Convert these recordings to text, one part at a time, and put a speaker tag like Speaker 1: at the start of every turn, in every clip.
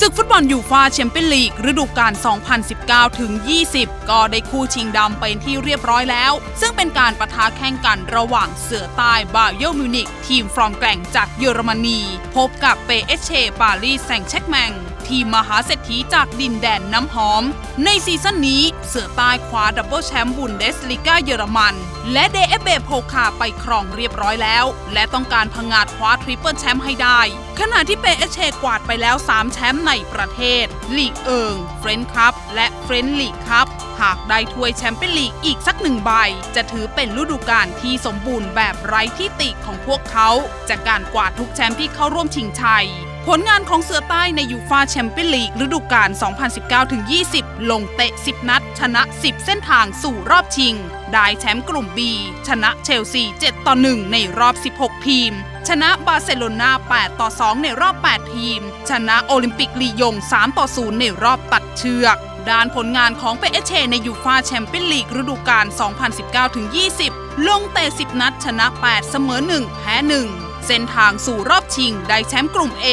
Speaker 1: ศึกฟุตบอลยูฟาแชมเปี้ยนลีกฤดูกาล 2019 ถึง 20 ก็ได้คู่ชิงดำเป็นที่เรียบร้อยแล้ว ซึ่งเป็นการประทะแข่งกันระหว่างเสือใต้บาเยอร์มิวนิกทีมฟรอมแกร่งจากเยอรมนี พบกับเปเอเชปารีสแซงเช็กแมง ทีมมหาเศรษฐีจากดินแดนน้ำหอม ในซีซั่นนี้เสือใต้คว้าดับเบิลแชมป์บุนเดสลิก้าเยอรมัน และเดเอฟเบโพคาไปครองเรียบร้อยแล้ว และต้องการพังงาดคว้าทริปเปิลแชมป์ให้ได้ ขณะที่เปเอเชกวาดไปแล้ว 3 แชมป์ในประเทศ ลีกเอิงเฟรนช์คัพและเฟรนช์ลีกคัพหากได้ถ้วยแชมเปี้ยนลีกอีกสักหนึ่งใบ จะถือเป็นฤดูกาลที่สมบูรณ์แบบไร้ที่ติของพวกเขา จากการกวาดทุกแชมป์ที่เข้าร่วมชิงชัย ผลงานของเสือใต้ในยูฟาแชมเปี้ยนลีกฤดูกาล 2019-20 ลงเตะ 10 นัด ชนะ 10 เส้นทางสู่รอบชิง ได้แชมป์กลุ่ม B ชนะเชลซี 7 ต่อ 1 ในรอบ 16 ทีม ชนะบาร์เซโลนา 8 ต่อ 2 ในรอบ 8 ทีม ชนะโอลิมปิกลียง 3 ต่อ 0 ในรอบตัดเชือกด้านผลงานของเปเอเชในยูฟาแชมเปี้ยนลีกฤดูกาล 2019-20 ลงเตะ 10 นัด ชนะ 8 เสมอ 1 แพ้ 1 เส้นทางสู่รอบชิงได้แชมป์กลุ่ม A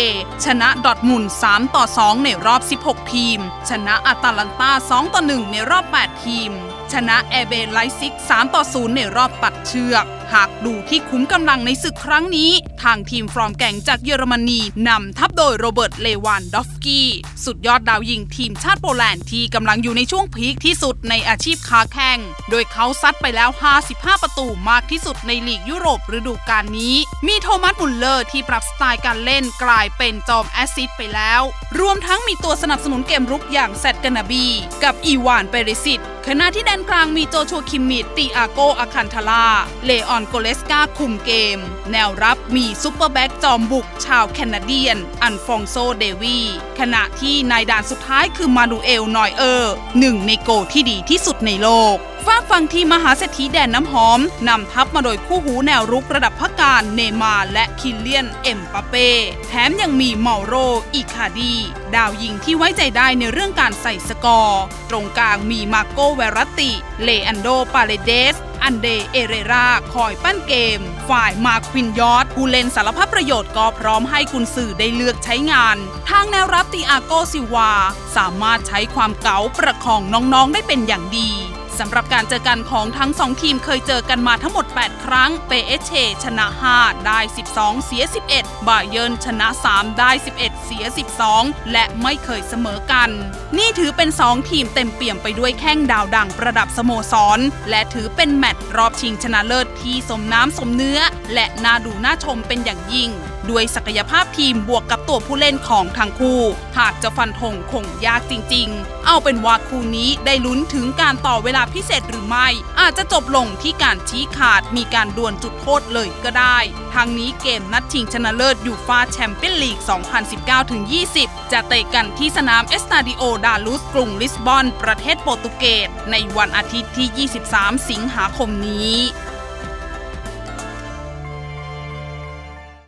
Speaker 1: ชนะดอทมุน3ต่อ 2 ในรอบ 16 ทีม ชนะอัตาลันตา 2 ต่อ 1 ในรอบ 8 ทีม ชนะแอเบไลซิก 3 ต่อ 0 ในรอบตัดเชือก หากดูที่คุ้มกำลังในศึกครั้งนี้ ทางทีมฟรอมแก่งจากเยอรมนีนำทัพโดยโรเบิร์ต เลวานดอฟกี้ สุดยอดดาวยิงทีมชาติโปแลนด์ที่กำลังอยู่ในช่วงพีคที่สุดในอาชีพคาแข่ง โดยเขาซัดไปแล้ว 55 ประตูมากที่สุดในลีกยุโรปฤดูกาลนี้ มีโทมัสมุลเลอร์ที่ปรับสไตล์การเล่นกลายเป็นจอมแอสซิสต์ไปแล้ว รวมทั้งมีตัวสนับสนุนเกมรุกอย่างแซดกานาบี กับอีวานเปริสิต ขณะที่แดนกลางมีโจชัวคิมมิดติอาโกอาคันทาลา เลออนโกเลสกาคุมเกม แนวรับมีซุปเปอร์แบ็กจอมบุกชาวแคนาเดียน อันฟองโซเดวีขณะที่นายด่านสุดท้ายคือมานูเอลนอยเออร์หนึ่งในโกที่ดีที่สุดในโลก ฝากฝั่งทีมหาเศรษฐีแดนน้ำหอมนำทัพมาโดยคู่หูแนวรุกระดับพักการเนมาร์และคิลเลียนเอ็มปาเป้แถมยังมีเมาโรอิคาดี ดาวยิงที่ไว้ใจได้ในเรื่องการใส่สกอร์ ตรงกลางมีมาโกเวรัติ เลอันโดปาเลเดสอันเดเอเรราคอยปั้นเกม ฝ่ายมาควินยอดผู้เล่นสารพัดประโยชน์ก็พร้อมให้กุนสื่อได้เลือกใช้งาน ทางแนวรับติอาโกซิวา สามารถใช้ความเก๋าประคองน้องๆได้เป็นอย่างดี สำหรับการเจอกันของทั้ง 2 ทีมเคยเจอกันมาทั้งหมด 8 ครั้ง เปเอเชชนะ 5 ได้ 12 เสีย 11 บาเยิร์นชนะ 3 ได้ 11 เสีย 12 และไม่เคยเสมอกัน นี่ถือเป็น 2 ทีมเต็มเปี่ยมไปด้วยแข้งดาวดังประดับสโมสร และถือเป็นแมตช์รอบชิงชนะเลิศที่สมน้ำสมเนื้อ และน่าดูน่าชมเป็นอย่างยิ่ง ด้วยศักยภาพทีมบวกกับตัวผู้เล่นของทั้งคู่ หากจะฟันธงคงยากจริง ๆ เอาเป็นว่าคู่นี้ได้ลุ้นถึงการต่อเวลาพิเศษหรือไม่ อาจจะจบลงที่การชี้ขาดมีการดวลจุดโทษเลยก็ได้ทางนี้เกมนัดชิงชนะเลิศยูฟาแชมเปี้ยนลีก 2019-20 จะเตะกันที่สนามเอสตาดิโอดาลุสกรุงลิสบอน ประเทศโปรตุเกสในวันอาทิตย์ที่ 23 สิงหาคมนี้